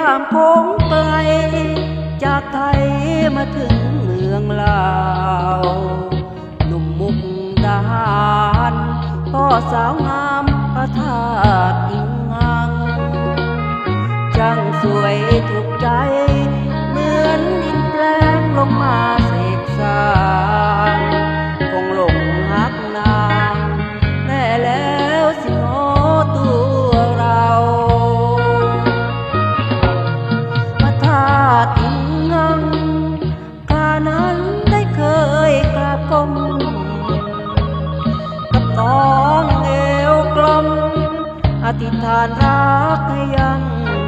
ข้ามโค้งไกลจากไทยมาถึงเมืองลาวหนุ่มมุกดาหารก็สาวงามพระธาตุอิงงังจังสวยทุก ธิษฐานรักให้ยัง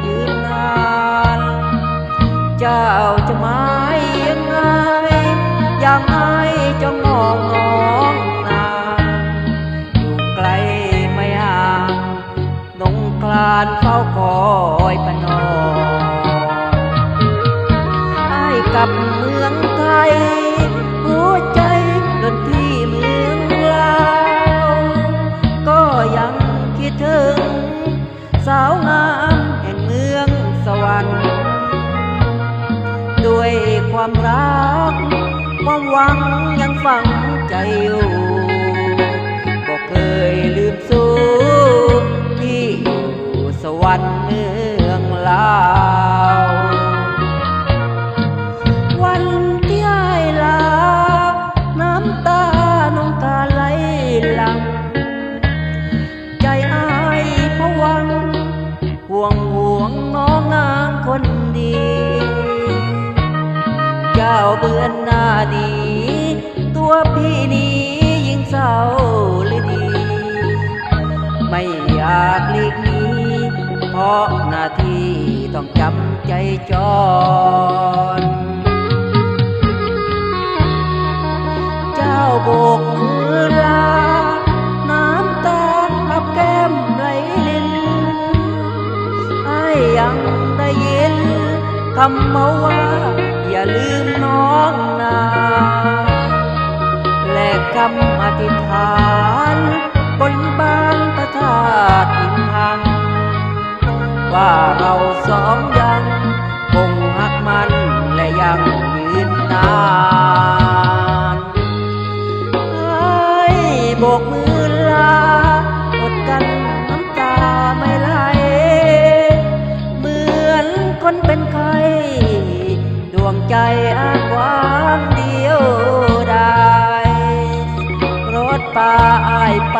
ยืนนาน เจ้าจะหมายยังไงอย่างไงจะมอง ความรัก ความหวังยังฝังใจอยู่บอกเคยลืมสู้ที่อยู่สวรรค์เมืองลาววันที่ไอ้ลา น้ำตาน้องตาไหลหลัง ใจอายพะวังห่วงห่วงน้องนางคนดี เจ้าเบือนหน้าดีตัวพี่นี้ยิ่งเศร้าเลยดี ไม่อยากหลีกหนีเพราะหน้าที่ต้องจำใจจรเจ้าโบกมือลา น้ำตาอับแก้มไหลลินไอ้ายยังได้ยินคำเมาว่า ลืมน้องนาและคำอธิษฐานบนบานพระธาตุอินทัง ว่าเราสองยังคงหักมันและยังยืนนานให้โบกมือลาอดกันน้ำตาไม่ไหลเหมือนคนเป็น ใจอ้างวางเดียวได้รถป่าอายไป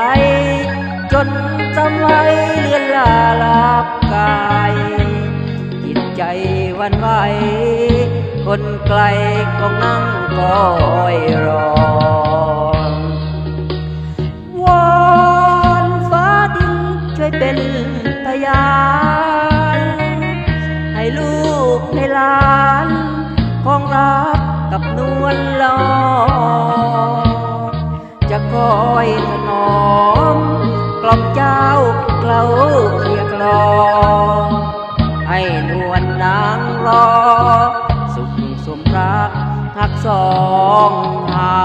จนจำไว้เลือนลาลาบกายจิตใจวันไหว คนไกลก็นั่งคอยรอวอนฟ้าดินช่วยเป็นพยานให้ลูกให้ลา กับนวลลอจะคอยถนอมกล่อมเจ้าเกลาเคียกลอให้นวลนางรอ สุขสมรักหักสองเฮา